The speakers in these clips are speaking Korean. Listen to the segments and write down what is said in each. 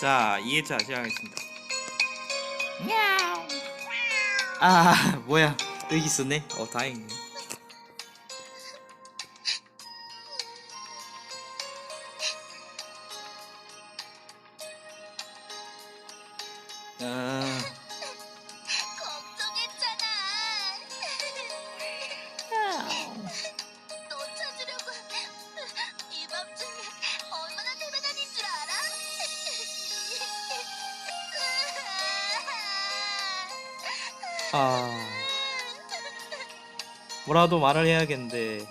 자 2회차 시작하겠습니다 아 뭐야 여기 있었네 어 다행이네 뭐라도 말을 해야겠는데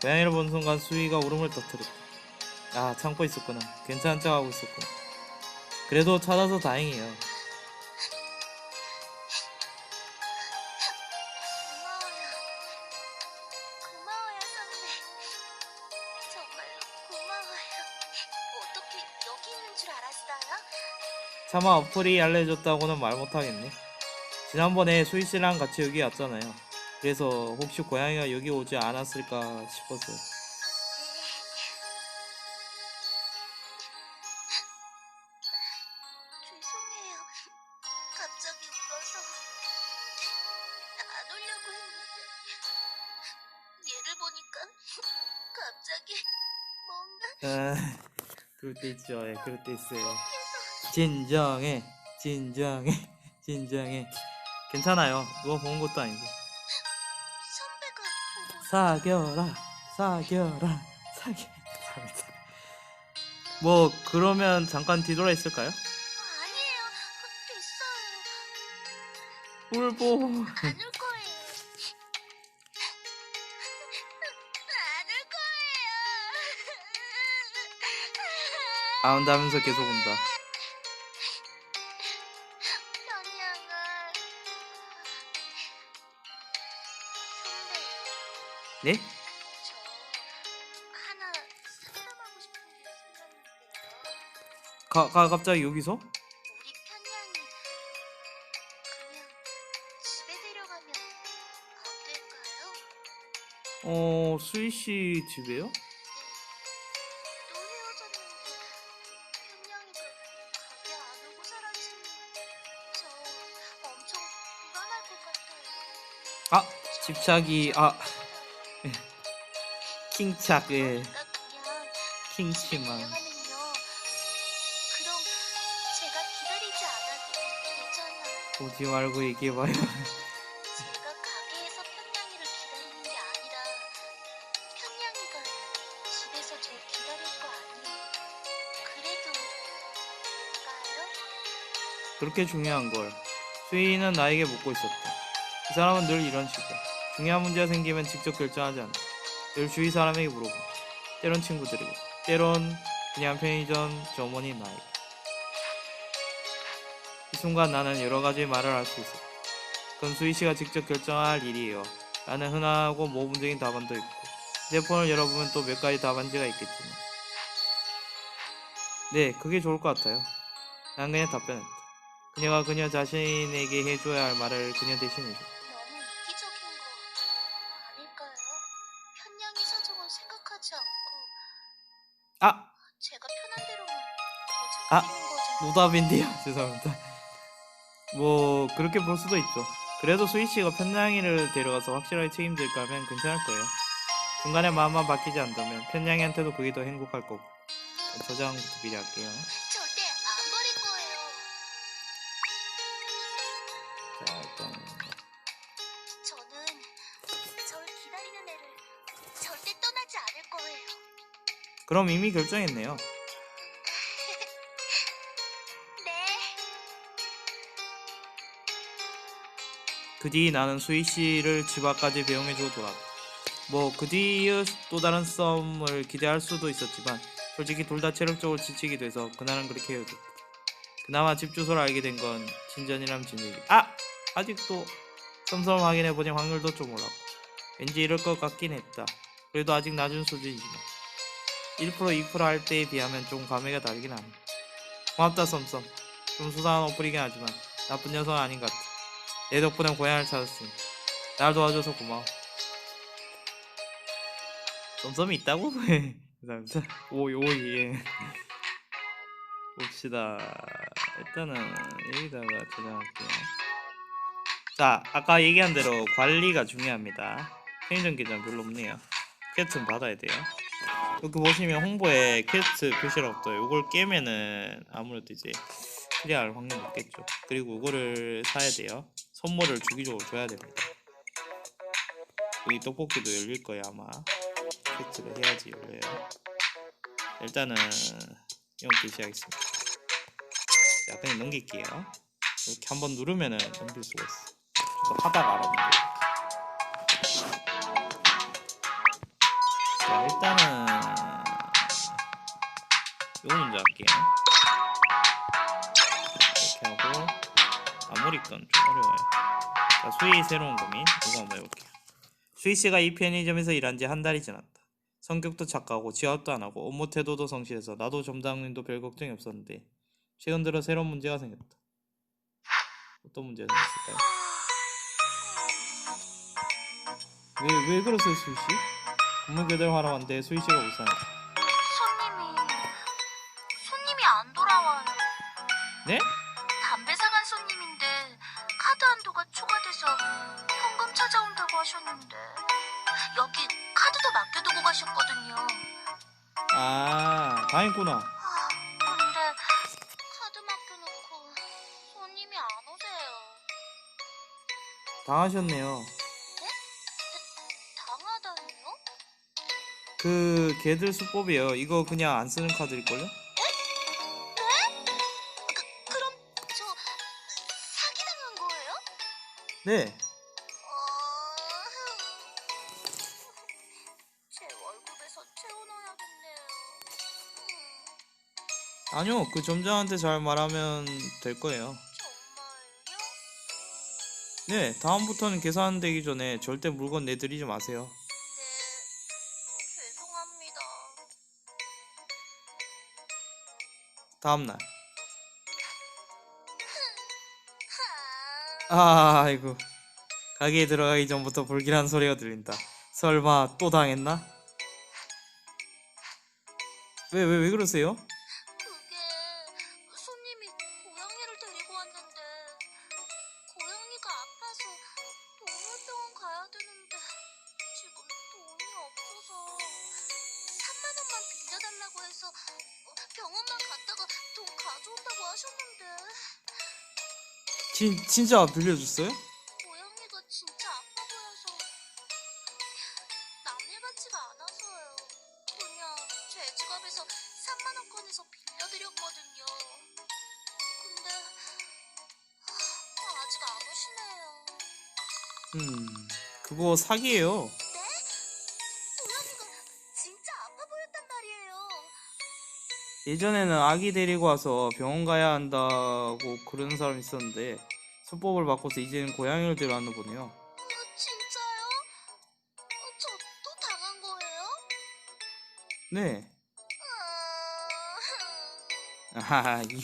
고양이를 본 순간 수위가 울음을 터뜨렸다. 아 참고 있었구나. 괜찮은 척하고 있었구나. 그래도 찾아서 다행이에요? 차마 어플이 알려줬다고는 말 못하겠네. 지난번에 수희 씨랑 같이 여기 왔잖아요 그래서 혹시 고양이가 여기 오지 않았을까 싶었어요. 죄송해요. 갑자기 울어서 안 오려고 했는데 얘를 보니까 갑자기 뭔가 아, 그럴 때 있죠. 예 그럴 때 있어요. 진정해 진정해 진정해. 괜찮아요. 누가 본 것도 아니고 사겨라 사겨라 사겨 뭐 그러면 잠깐 뒤돌아 있을까요? 아니에요. 됐어요. 울보 안 울 거예요. 안 울 거예요. 안 온다면서 계속 온다 네? 가, 가 갑자기 여기서? 어 수희 씨 집에요? 엄청 불안할 것 같아요. 아 집착이 아 킹착 예. 되잖아요. 오지 말고 얘기해봐요? 그렇게 중요한 걸 수희는 나에게 묻고 있었다. 이 사람은 늘 이런 식이야 중요한 문제가 생기면 직접 결정하지 않아 늘 주위 사람에게 물어보 때론 친구들에게 때론 그냥 편의점 점원인 나에게. 이 순간 나는 여러 가지 말을 할 수 있었다 그건 수희 씨가 직접 결정할 일이에요. 나는 흔하고 모범적인 답안도 있고 휴대폰을 열어보면 또 몇 가지 답안지가 있겠지만. 네 그게 좋을 것 같아요. 난 그냥 답변했다. 그녀가 그녀 자신에게 해줘야 할 말을 그녀 대신 너 아. 노답인데요. 죄송합니다. 뭐 그렇게 볼 수도 있죠. 그래도 수희씨가 편냥이를 데려가서 확실하게 책임질까 하면 괜찮을 거예요. 중간에 마음만 바뀌지 않다면 편냥이한테도 그게 더 행복할 거고. 저장부터 미리 할게요. 절대 안 버릴 거예요. 자 일단. 저는 절 기다리는 애를 절대 떠나지 않을 거예요. 그럼 이미 결정했네요 그 뒤 나는 수희 씨를 집 앞까지 배웅해주고 돌아왔다. 뭐 그 뒤의 또 다른 싸움을 기대할 수도 있었지만 솔직히 둘 다 체력적으로 지치기도 해서 그날은 그렇게 헤어졌다. 그나마 집 주소를 알게 된 건 진전이란 진얘기. 아! 아직도 썸썸 확인해보니 확률도 좀 올랐고 왠지 이럴 것 같긴 했다. 그래도 아직 낮은 수준이지만 1% 2%할 때에 비하면 좀 감회가 다르긴 하네. 고맙다 썸썸. 좀 수상한 어플이긴 하지만 나쁜 녀석은 아닌 것 같아. 내 덕분에 고향을 찾았으니 날 도와줘서 고마워. 썸썸이 있다고? 감사합니다. 오이 오이 예. 봅시다. 일단은 여기다가 저장할게요. 자, 아까 얘기한 대로 관리가 중요합니다. 편의점 계좌는 별로 없네요. 퀘스트는 받아야 돼요. 여기 보시면 홍보에 퀘스트 표시라고 떠요. 이걸 깨면은 아무래도 이제 클리어할 확률이 높겠죠. 그리고 이거를 사야 돼요. 선물을 주기적으로 줘야 됩니다. 여기 떡볶이도 열릴 거예요 아마. 퀘스트를 해야지 열려요. 일단은 이건 게시하겠습니다. 자, 그냥 넘길게요. 이렇게 한번 누르면은 넘길 수가 있어. 저도 하다가 알았는데. 자, 일단은 요 문제 할게요. 아무리 건 좀 어려워요. 자, 수희 새로운 고민 이거 한번 해볼게요. 수희 씨가 이 편의점에서 일한 지 한 달이 지났다. 성격도 착하고 지압도 안 하고 업무 태도도 성실해서 나도 점장님도 별 걱정이 없었는데 최근 들어 새로운 문제가 생겼다. 어떤 문제가 생겼을까요? 왜, 왜 그러세요, 수희 씨? 근무 교대를 하러 왔는데 수희 씨가 우선 손님이 손님이 안 돌아와요. 네? 사간 손님인데 카드 한도가 초과돼서 현금 찾아온다고 하셨는데 여기 카드도 맡겨두고 가셨거든요. 아, 다 했구나. 아, 근데 카드 맡겨놓고 손님이 안 오세요. 당하셨네요. 당하다니요? 그 걔들 수법이에요. 이거 그냥 안 쓰는 카드일걸요? 네. 어... 제 월급에서 채워넣어야겠네요. 음, 아니요, 그 점장한테 잘 말하면 될 거예요. 정말요? 네, 다음부터는 계산되기 전에 절대 물건 내드리지 마세요. 네, 죄송합니다. 다음날. 아, 아이고. 가게에 들어가기 전부터 불길한 소리가 들린다. 설마 또 당했나? 왜, 왜, 왜 그러세요? 진, 진짜 빌려줬어요? 고양이가 진짜 아파 보여서 남일 같지가 않아서요. 그냥 제 지갑에서 3만 원 꺼내서 빌려드렸거든요. 근데 아, 아직 안 오시네요. 음, 그거 사기예요. 네? 고양이가 진짜 아파 보였단 말이에요. 예전에는 아기 데리고 와서 병원 가야 한다고 그러는 사람 있었는데 수법을 바꿔서 이제는 고양이를 데려왔나 보네요. 어, 진짜요? 어, 저또 당한 거예요? 네. 아... 아하, 이.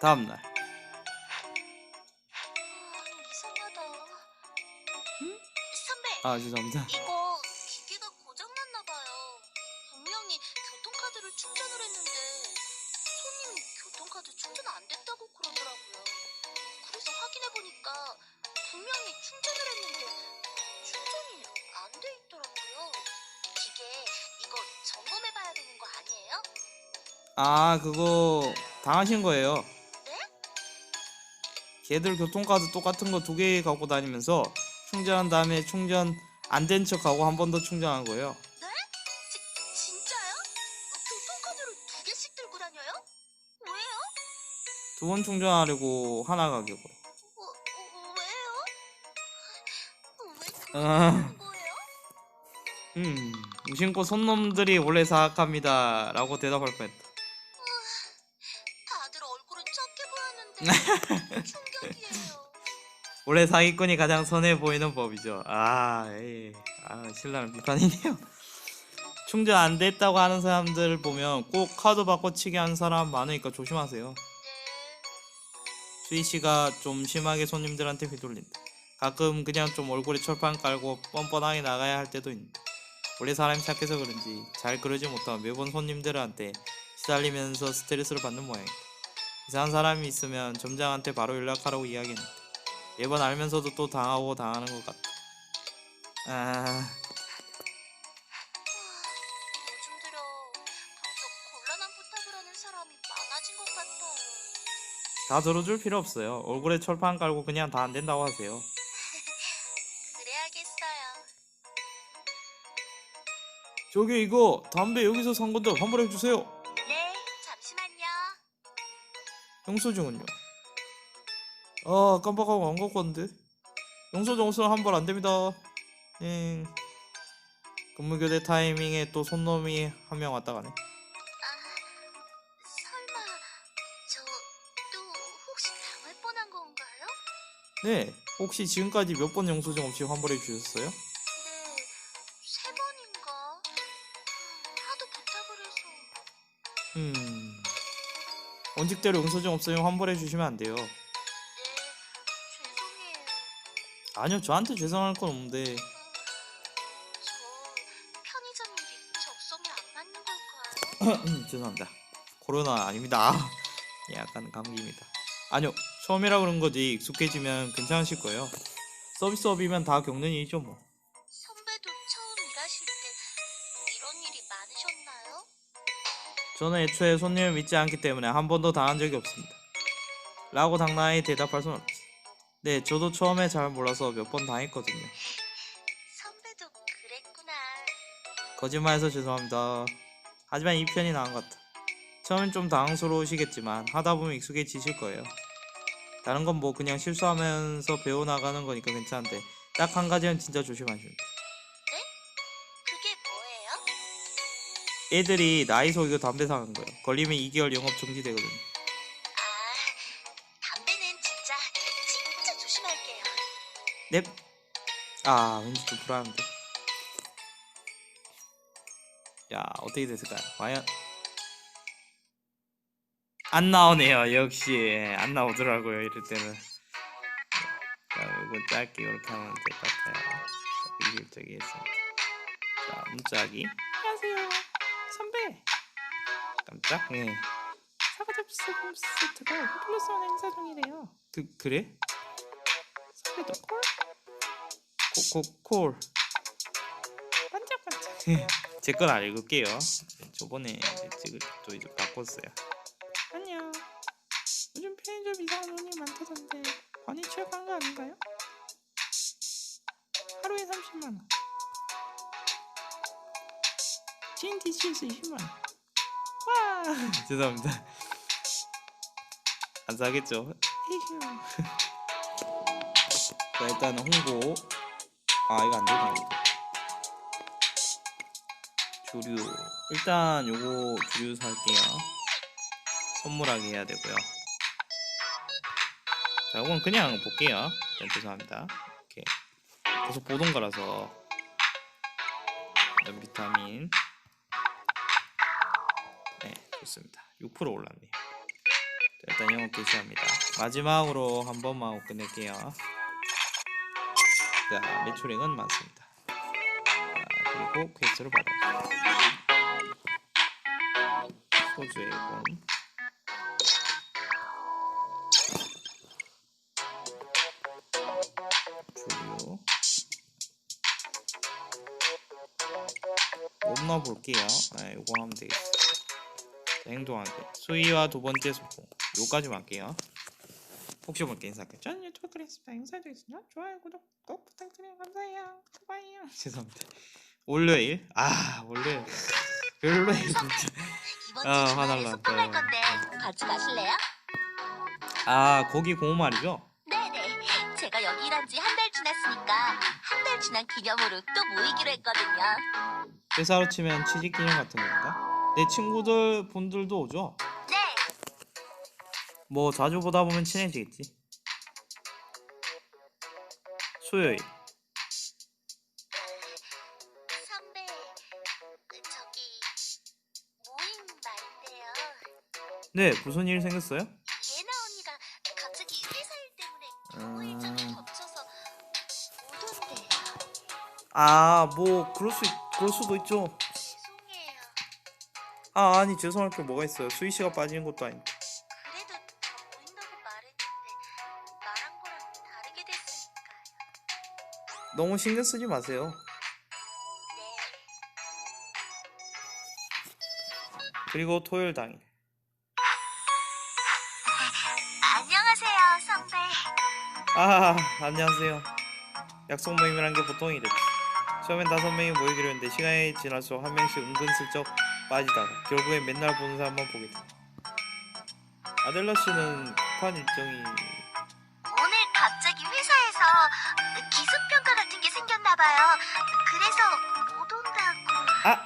다음날. 아, 이상하다. 선배, 아, 죄송합니다. 아, 그거 당하신 거예요. 네? 걔들 교통카드 똑같은 거 두 개 갖고 다니면서 충전한 다음에 충전 안 된 척하고 한 번 더 충전한 거예요. 네? 지, 진짜요? 어, 교통카드를 두 개씩 들고 다녀요? 왜요? 두 번 충전하려고 하나 가격으로. 어, 어, 왜요? 왜 아. 하는 거예요? 음, 무심코 손놈들이 원래 사악합니다. 라고 대답할 뻔했다. 충격이에요. 원래 사기꾼이 가장 선해 보이는 법이죠. 아, 에이, 아, 신라는 비판이네요. 충전 안 됐다고 하는 사람들 보면 꼭 카드 바꿔치기 하는 사람 많으니까 조심하세요. 네. 수희 씨가 좀 심하게 손님들한테 휘둘린다. 가끔 그냥 좀 얼굴에 철판 깔고 뻔뻔하게 나가야 할 때도 있는데 원래 사람이 착해서 그런지 잘 그러지 못하고 매번 손님들한테 시달리면서 스트레스를 받는 모양이다. 이상한 사람이 있으면 점장한테 바로 연락하라고 이야기했는데 매번 알면서도 또 당하고 당하는 것 같다. 아, 요즘 들어 부쩍 곤란한 부탁을 하는 사람이 많아진 것 같아요. 다 들어줄 필요 없어요. 얼굴에 철판 깔고 그냥 다 안 된다고 하세요. 그래야겠어요. 저기 이거 담배 여기서 산 건데 환불해 주세요. 영수증은요? 아 깜빡하고 안 갖고 왔는데 영수증 없으면 환불 안 됩니다. 예. 근무 교대 타이밍에 또 손놈이 한 명 왔다 가네. 아, 설마 저 또 혹시 당할 뻔한 건가요? 네. 혹시 지금까지 몇 번 영수증 없이 환불해 주셨어요? 원칙대로 영수증 없으면 환불해 주시면 안 돼요. 네, 죄송해요. 아니요, 저한테 죄송할 건 없는데. 저 편의점 일이 적성에 안 맞는 걸까요? 죄송합니다. 코로나 아닙니다. 약간 감기입니다. 아니요, 처음이라 그런 거지 익숙해지면 괜찮으실 거예요. 서비스업이면 다 겪는 일이죠 뭐. 저는 애초에 손님을 믿지 않기 때문에 한 번도 당한 적이 없습니다. 라고 당당히 대답할 수는 없지. 네, 저도 처음에 잘 몰라서 몇 번 당했거든요. 선배도 그랬구나. 거짓말해서 죄송합니다. 하지만 이 편이 나은 것 같아. 처음엔 좀 당황스러우시겠지만 하다 보면 익숙해지실 거예요. 다른 건 뭐 그냥 실수하면서 배워나가는 거니까 괜찮은데 딱 한 가지는 진짜 조심하시면 돼 애들이 나이 속이고 담배 사는 거예요. 걸리면 2개월 영업 정지되거든요. 아, 담배는 진짜 진짜 조심할게요. 넵. 아, 왠지 좀 불안한데. 야, 어떻게 됐을까요? 과연 안 나오네요. 역시 안 나오더라고요. 이럴 때는. 자, 이거 짧게 이렇게 하면 될 것 같아요. 비실적이 했습니다. 자, 문자기. 깜짝. 예. 사과 접수 세트가 플러스 원 행사 중이래요. 그 그래? 선배도 콜? 코코콜 반짝반짝 제건 안 읽을게요 저번에 이제 찍을 또 이제 바꿨어요 안녕 요즘 편의점 이상한 손님이 많다던데 많이 취약한 거 아닌가요? 하루에 30만원 GNTC에서 20만원 와 죄송합니다. 안 사겠죠? 자 일단 홍보. 아 이거 안 되네. 주류. 일단 요거 주류 살게요. 선물하게 해야 되고요. 자 이건 그냥 볼게요. 일단 죄송합니다. 이렇게 계속 보던 거라서. 일단 비타민. 네 좋습니다 6% 올랐네요 자, 일단 영업 개시합니다 마지막으로 한 번만 끝낼게요 자, 매출액은 많습니다. 자, 그리고 퀘스트를 받아요. 소주의 건 주류 없나 볼게요. 네, 요거 하면. 자, 행동하기 수위와 두 번째 소통 요까지만 할게요. 혹시 모르게 인사할게요. 저는 유튜브 그랬습니다. 인사드리겠습니다 좋아요, 구독 꼭 부탁드려요. 감사해요. 고마워요. 죄송합니다. 월요일. 아, 월요일. 별로예요, 진짜. 이번 아, 주 주말에 화날라. 소풍 갈 네. 건데 같이 가실래요? 아, 거기 고운 말이죠? 네네. 제가 여기 일한 지 한 달 지났으니까 한 달 지난 기념으로 또 모이기로 했거든요. 회사로 치면 취직 기념 같은 건가? 내 친구들 분들도 오죠? 네. 뭐 자주 보다 보면 친해지겠지. 수요일. 선배, 저기 모임 말인데요. 네, 무슨 일 생겼어요? 예나 언니가 갑자기 회사 일 때문에 업무 일정이 음. 겹쳐서 못 온대요. 아, 뭐 그럴 수 있- 그럴 수도 있죠. 아 아니 죄송할 게 뭐가 있어요 수희 씨가 빠지는 것도 아니고 그래도 더 보인다고 말했는데 말한 거랑 다르게 됐으니까요. 너무 신경 쓰지 마세요 네. 그리고 토요일 당일 안녕하세요, 선배. 아 안녕하세요 약속 모임이란 게 보통 이랬지 처음엔 다섯 명이 모이기로 했는데 시간이 지날수록 한 명씩 은근슬쩍 빠지다가 결국엔 맨날 보는 사람만 보게 돼 아델라 씨는 급한 일정이 오늘 갑자기 회사에서 기습평가 같은 게 생겼나 봐요. 그래서 못 온다고. 아!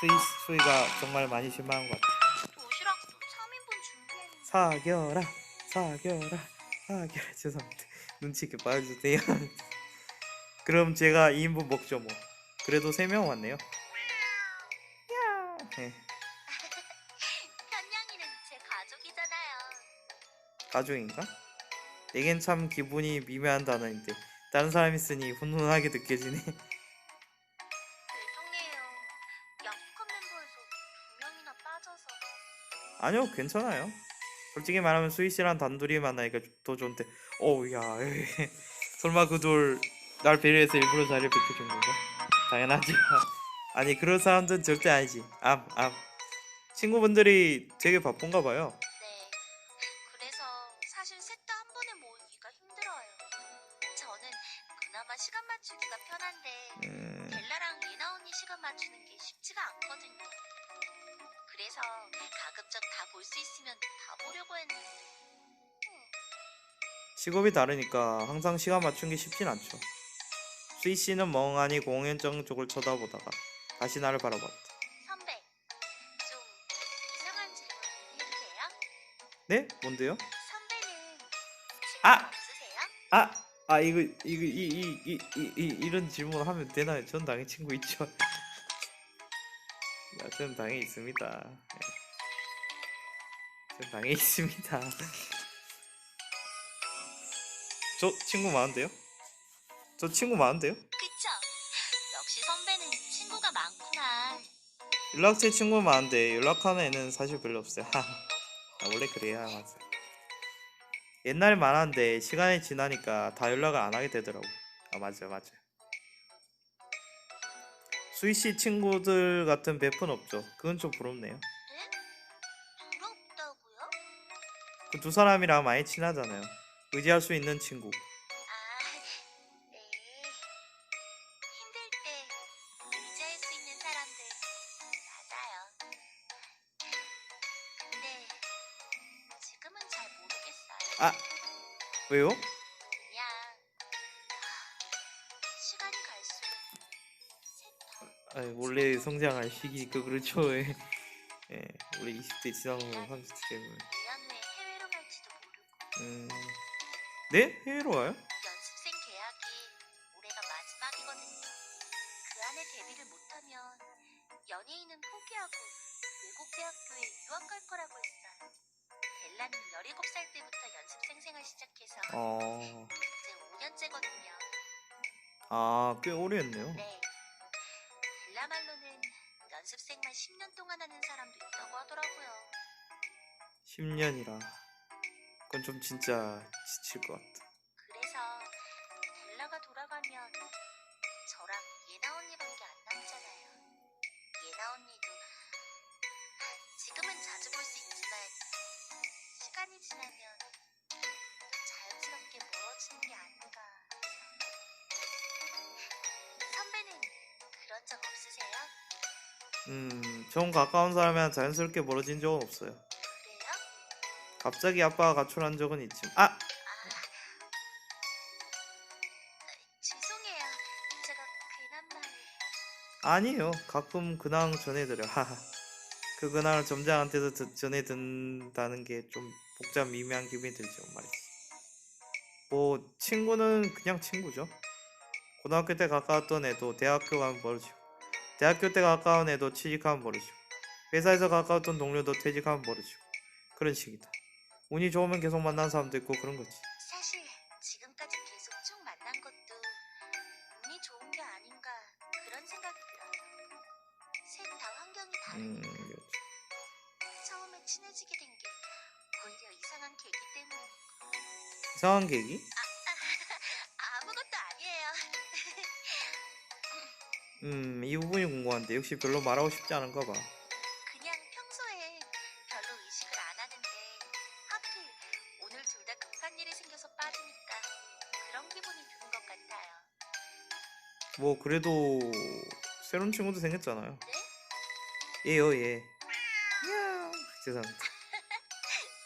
수희, 수희가 정말 많이 실망한 것 같아 도시락도 3인분 준비했는데. 사겨라 사겨라 사겨라 죄송합니다 눈치 있게 봐주세요 그럼 제가 2인분 먹죠 뭐 그래도 3명 왔네요 네, 현냥이는 제 가족이잖아요. 가족인가? 내겐 참 기분이 미묘한 단어인데 다른 사람 있으니 훈훈하게 느껴지네 죄송해요. 약속한 멤버에서 두 명이나 빠져서. 아니요 괜찮아요 솔직히 말하면 수희 씨랑 단둘이 만나니까 더 좋은데 어우 야. 설마 그 둘 날 배려해서 일부러 자리를 비켜준 건가? 당연하지 아니 그런 사람들은 절대 아니지 암암 친구분들이 되게 바쁜가 봐요 네. 그래서 사실 셋 다 한 번에 모이기가 힘들어요. 저는 그나마 시간 맞추기가 편한데 음, 벨라랑 예나 언니 시간 맞추는 게 쉽지가 않거든요. 그래서 가급적 다 볼 수 있으면 다 보려고 했는데. 직업이 다르니까 항상 시간 맞춘 게 쉽진 않죠 수희 씨는 멍하니 공연장 쪽을 쳐다보다가 다시 나를 바라봤다 선배, 좀 이상한 질문 해도 돼요? 네? 뭔데요? 선배는 아! 없으세요? 아! 아 이거 이거 이이이 이 이, 이런 질문 하면 되나요? 전 당연히 친구 있죠. 야, 전 당연히 있습니다. 예. 전 당연히 있습니다. 저 친구 많은데요? 저 친구 많은데요? 연락처 친구 많은데 연락하는 애는 사실 별로 없어요. 아, 원래 그래야 맞아. 옛날에 많았는데 시간이 지나니까 다 연락을 안 하게 되더라고. 아 맞아요, 맞아요. 수희 씨 친구들 같은 베프는 없죠. 그건 좀 부럽네요. 네? 부럽다고요? 그 두 사람이랑 많이 친하잖아요. 의지할 수 있는 친구. 왜요? 아니, 원래 성장할 시기니까 그렇죠. 예. 예, 원래 20대 지나면 30대 되면. 1년 후에 해외로 갈지도 모르고 음, 네? 해외로 와요? 연습생만 10년 동안 하는 사람도 있다고 하더라고요. 10년이라. 그건 좀 진짜 지칠 것 같아. 가까운 사람이랑 자연스럽게 멀어진 적은 없어요. 갑자기 아빠가 가출한 적은 있지만, 아! 아, 죄송해요. 제가 괜한 말을. 아니에요. 가끔 근황 전해드려. 하하. 그 근황을 점장한테도 듣- 전해든다는 게 좀 복잡 미묘한 기분이 들죠, 말이지. 뭐, 친구는 그냥 친구죠. 고등학교 때 가까웠던 애도 대학교 가면 멀어지고, 대학교 때 가까운 애도 취직하면 멀어지고, 회사에서 가까웠던 동료도 퇴직하면 멀어지고, 그런 식이다. 운이 좋으면 계속 만난 사람도 있고 그런 거지. 사실 지금까지 계속 쭉 만난 것도 운이 좋은 게 아닌가 그런 생각이 들어요. 셋 다 환경이 음, 그렇죠. 처음에 친해지게 된 게 오히려 이상한 계기 때문에 이상한 계기? 아무것도 아니에요. 음, 이 부분이 궁금한데 역시 별로 말하고 싶지 않은가 봐. 뭐 그래도 새로운 친구도 생겼잖아요. 네? 얘요 얘. 야, 죄송합니다.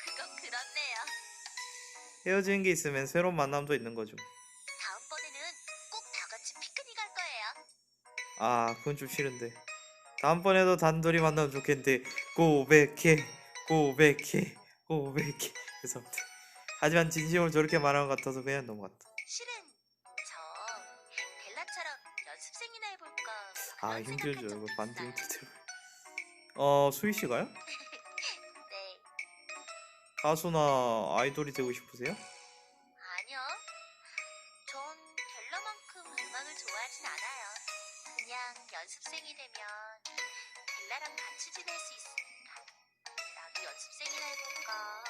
그건 그렇네요. 헤어지는 게 있으면 새로운 만남도 있는 거죠. 다음번에는 꼭 다 같이 피크닉 할 거예요. 아, 그건 좀 싫은데. 다음번에도 단둘이 만나면 좋겠는데 고백해, 고백해, 고백해. 죄송합니다. 하지만 진심으로 저렇게 말하는 것 같아서 그냥 넘어갔다. 아, 힘들죠. 이거 있어요. 힘들죠. 어, 수희 씨가요? 네, 가수나 아이돌이 되고 싶으세요? 아니요. 전 델라만큼 음악을 좋아하진 않아요. 그냥 연습생이 되면 델라랑 같이 지낼 수 있으니까 나도 연습생이나 해볼까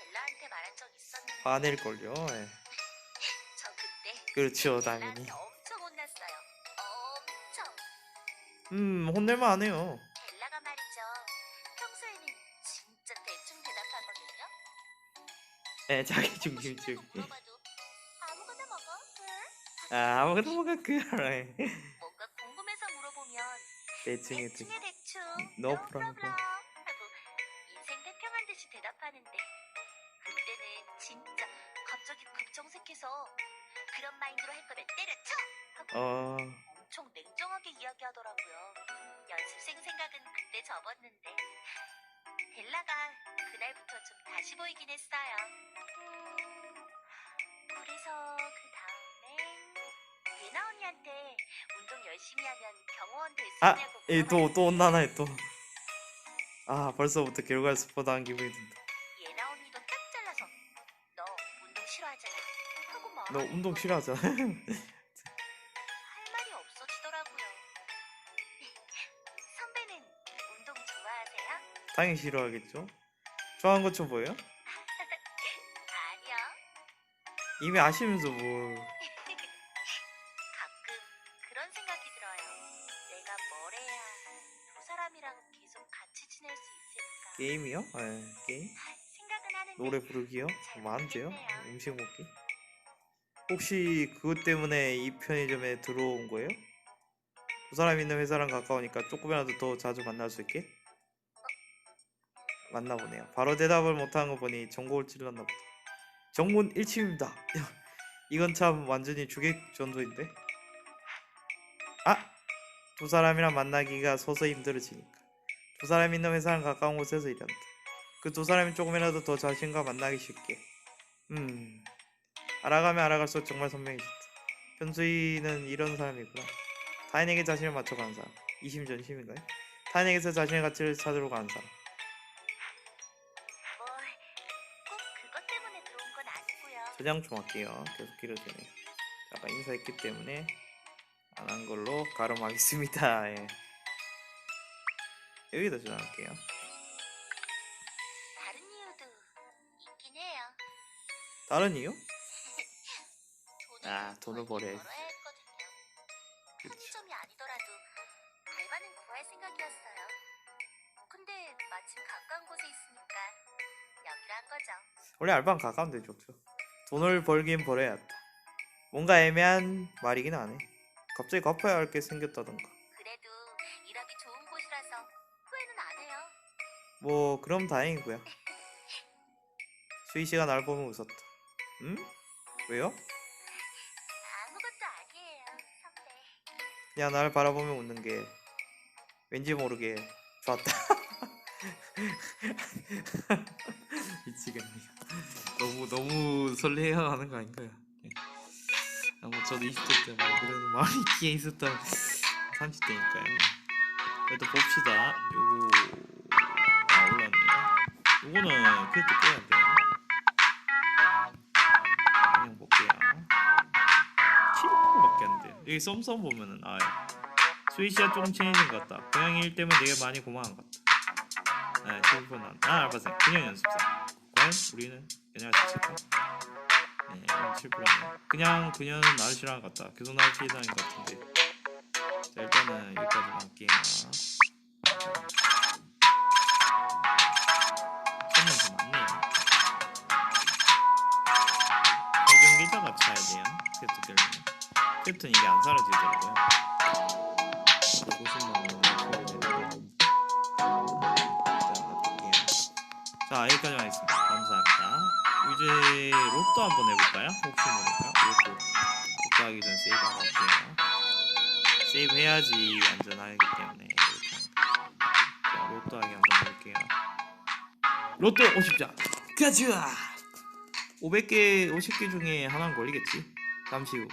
델라한테 말한 적 있었는데 화낼걸요. 예. 저 그때 그렇죠, 당연히. 음, 혼낼만 하네요. 델라가 말이죠. 평소에는 진짜 대충 대답하거든요. 예, 자기 중심적. 싶은 거 물어봐도 아무거나 먹어. 응? 아, 아무것도 뭐가 그래. 뭔가 궁금해서 물어보면 대충해, 대충. 대충에 대충 No no problem. 접었는데 델라가 그날부터 좀 다시 보이긴 했어요. 음, 그래서 그 다음에 예나 언니한테 운동 열심히 하면 경호원 될 수 아, 있냐고 이 또, 물어봤는데 또. 아, 벌써부터 결과를 스포당한 기분이 든다. 예나 언니도 딱 잘라서 너 운동 싫어하잖아 하고 너 말하니까 운동 싫어하잖아. 당연히 싫어하겠죠. 좋아하는 것좀 보여요? 아니요. 이미 아시면서 뭘. 가끔 그런 생각이 들어요. 내가 뭘 해야 두 사람이랑 계속 같이 지낼 수 있을까? 게임이요? 예, 게임? 생각은 하는데 노래 부르기요? 잘뭐 안. 음식 먹기? 혹시 그것 때문에 이 편의점에 들어온 거예요? 두 사람 있는 회사랑 가까우니까 조금이라도 더 자주 만날 수 있게? 만나보네요. 바로 대답을 못하는 거 보니 전곡을 찔렀나 보다. 정문 1침입니다. 이건 참 완전히 주객 전도인데? 아! 두 사람이랑 만나기가 서서히 힘들어지니까. 두 사람 있는 회사랑 가까운 곳에서 일한다. 그 두 사람이 조금이라도 더 자신과 만나기 쉽게. 음. 알아가면 알아갈수록 정말 선명해졌다. 현수이는 이런 사람이구나. 타인에게 자신을 맞춰가는 사람. 이심전심인가요? 타인에게서 자신의 가치를 찾으러 가는 사람. 저장 좀 할게요. 계속 길어지네. 아까 인사했기 때문에 안 한 걸로 가름하겠습니다. 예. 여기다 저장할게요. 다른 이유도 있긴 해요. 다른 이유? 아, 돈을. 벌어야 했거든요. 편의점이 아니더라도 알바는 구할 생각이었어요. 근데 마침 가까운 곳에 있으니까 여기로 한 거죠. 원래 알바는 가까운 데 좋죠. 돈을 벌긴 벌어야 한다. 뭔가 애매한 말이긴 하네. 갑자기 갚아야 할 게 생겼다던가. 그래도 일하기 좋은 곳이라서 후회는 안 해요. 뭐 그럼 다행이고요. 수희 씨가 날 보면 웃었다. 응? 왜요? 아무것도 아니에요, 선배. 그냥 날 바라보며 웃는 게 왠지 모르게 좋았다. 미치겠네. 너무 너무 설레어하는 거 아닌가요? 예. 아, 뭐 저도 20대 때뭐 그래도 마음이 기에 있었던 30대니까요. 그래도 봅시다. 요거 아 올랐네요. 요거는 그래도 깨야 돼요. 그냥 볼게요. 7%밖에 안 돼요. 여기 썸썸 보면은 아 스위시가 조금 친해진 것 같다. 고양이 일 때문에 되게 많이 고마운 것 같다. 네, 11번 난. 아, 알바생. 그냥 연습생. 과연 우리는 그냥 있을까? 네, 7%네. 그냥 그녀는 것 같다. 계속 것 같은데. 자, 일단은 여기까지 갈게요. 손은 좀 많네요. 적용 기자가 차야 돼요. 캡틴 때문에. 캡틴 이게 안 사라지더라고요. 150만 원 자 여기까지만 하겠습니다. 감사합니다. 이제 로또 한번 해볼까요? 혹시 모르니까 로또 로또 하기 전 세이브 하고 할게요. 세이브 해야지 안전하기 때문에. 자 로또 하기 한번 해볼게요. 로또 50장 가자 500개 50개 중에 하나는 걸리겠지 잠시 후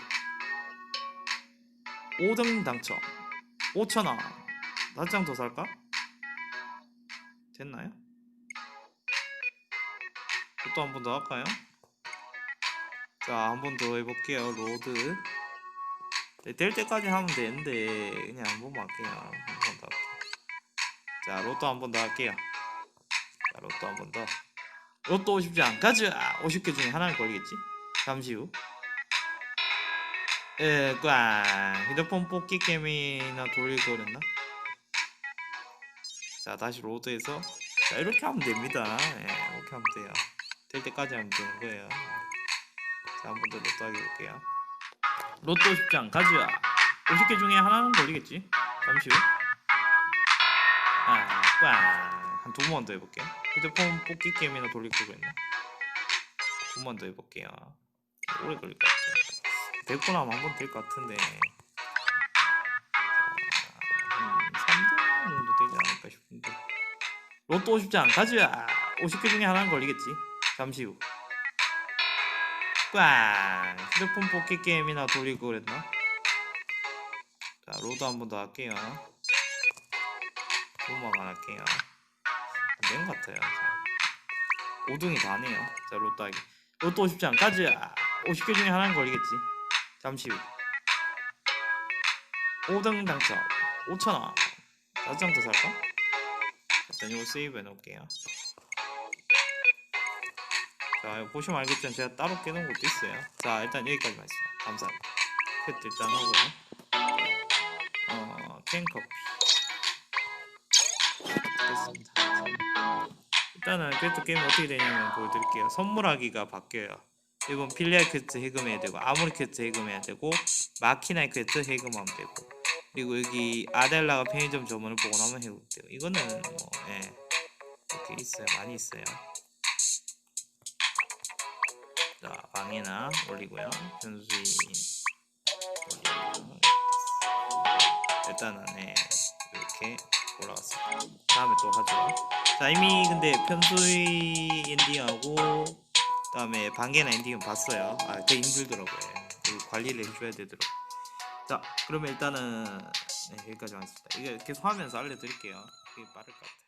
5등 당첨 5천원 한 장 더 살까? 됐나요? 또한번 더 할까요? 자 한 번 더 해볼게요 로드 네, 될 때까지 하면 되는데 그냥 한 번만 할게요 한 번더 할게요 자 로또 한 번 더 할게요 자, 로또 한 번 더. 로또 50장 가자. 50개 중에 하나는 걸리겠지? 잠시 후. 에, 꽝. 휴대폰 뽑기 게임이나 돌릴 거랬나? 자, 다시 로드에서. 자, 이렇게 하면 됩니다. 예, 이렇게 하면 돼요. 될 때까지 하면 되는 거예요. 자, 한 번 더 로또 하기 볼게요. 로또 50장 가자. 50개 중에 하나는 걸리겠지? 잠시 후. 아, 꽝. 한두 번 더 해볼게요. 휴대폰 뽑기 게임이나 돌릴 거고 있나? 두 번 더 해볼게요. 오래 걸릴 것 같아요. 100번 하면 한번 될 것 같은데. 자, 한 3등 정도 되지 않을까 싶은데. 로또 50장 가자! 50개 중에 하나는 걸리겠지? 잠시 후. 꽝! 휴대폰 뽑기 게임이나 거 그랬나? 자, 로드 한 번 더 할게요. 두 번만 할게요. 안된 것 같아요. 자, 5등이 다네요. 자, 로또 하기. 로또 50장 가자. 50개 중에 하나는 걸리겠지. 잠시 후. 5등 당첨. 5천원. 4장 더 살까? 일단 이거 세이브 해놓을게요. 자, 보시면 알겠지만 제가 따로 깨놓은 것도 있어요. 자, 일단 여기까지만 있습니다. 감사합니다. 캣 일단 하고요. 어, 캔커피. 됐습니다. 일단은 퀘스트 게임 어떻게 되냐면 보여드릴게요. 선물하기가 바뀌어요. 이번 필리아 퀘스트 해금해야 되고 아무리 퀘스트 해금해야 되고 마키나이 퀘스트 해금하면 되고 그리고 여기 아델라가 편의점 점원을 보고 나면 해도 돼요. 이거는 뭐 예. 이렇게 있어요. 많이 있어요. 자 방해나 올리고요. 변수인 올리고 일단은 네, 이렇게 올라갔습니다. 다음에 또 하죠. 자 이미 근데 편수의 엔딩하고 그 다음에 반개나 엔딩은 봤어요. 아 되게 힘들더라고요. 이거 관리를 해줘야 되더라고. 자 그러면 일단은 네, 여기까지 하겠습니다. 이게 계속 하면서 알려드릴게요. 이게 빠를 것 같아요.